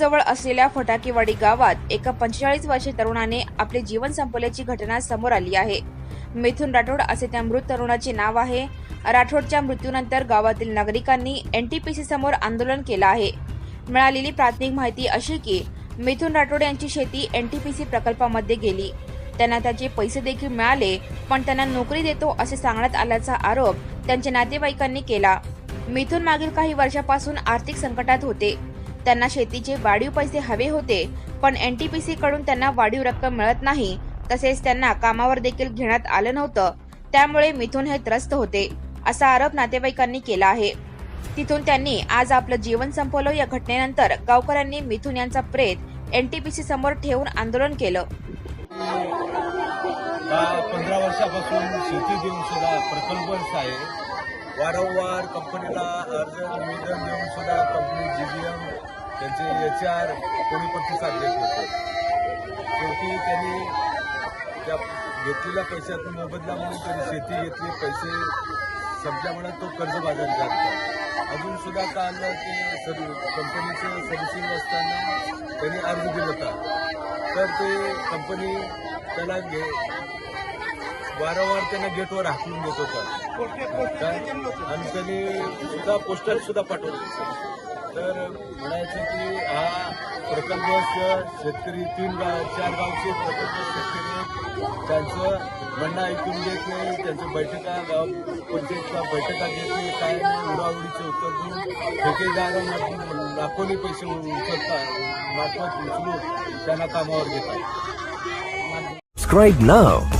जवळ असलेल्या फटाकेवाडी गावात एका पंचेचाळीस वर्षीय तरुणाने आपले जीवन संपवल्याची घटना समोर आली आहे. मिथुन राठोड असे त्या मृत तरुणाचे नाव आहे. राठोडच्या मृत्यूनंतर गावातील नागरिकांनी एन टी पी सी समोर आंदोलन केलं आहे. मिळालेली प्राथमिक माहिती अशी की मिथुन राठोड यांची शेती एन टी पी सी प्रकल्पामध्ये गेली. त्यांना त्याचे पैसे देखील मिळाले पण त्यांना नोकरी देतो असे सांगण्यात आल्याचा आरोप त्यांच्या नातेवाईकांनी केला. मिथुन मागील काही वर्षापासून आर्थिक संकटात होते. त्यांना शेतीचे वाढीव पैसे हवे होते पण एनटीपीसी कडून त्यांना वाढीव रक्कम मिळत नाही. तसेच त्यांना कामावर देखील घेण्यात आलं नव्हतं. त्यामुळे मिथुन हे त्रस्त होते असा आरोप नातेवाईकांनी केला आहे. तिथून त्यांनी आज आपलं जीवन संपवलं. या घटनेनंतर गावकऱ्यांनी मिथून यांचा प्रेत एनटीपीसी समोर ठेवून आंदोलन केलं. पंधरा वर्षापासून शेती देऊन सुद्धा प्रकल्प आहे. वारंवार कंपनीला अर्ज निवेदन देऊन सुद्धा कंपनी जीबीएम त्यांचे एच आर कोणी प्रतिसाद देत होते शेवटी त्यांनी त्या घेतलेल्या पैशातून मोबदला म्हणून त्यांनी शेती घेतली पैसे संपल्यामुळे तो कर्जबाजारी झाला. अजून सुद्धा काल ते सर्व कंपनीचं सर्व्हिसिंग असताना त्यांनी अर्ज दिला होता. तर ते कंपनी त्याला घे वारंवार त्यांना गेटवर हाकलून देत होता? आणि त्यांनी सुद्धा पोस्टर सुद्धा पाठवले. तर म्हणायचं की हा प्रकल्प शेतकरी तीन गाव चार गावचे प्रकल्प शेतकरी. त्यांचं म्हणणं ऐकून घेत नाही. त्यांच्या बैठका गाव पंचायतच्या बैठका घेत नाही. काय नाही? उत्तर देऊन ठेकेदारांना लाखोनी पैसे उचलतात मार्फत उचलून त्यांना कामावर घेतात. Subscribe now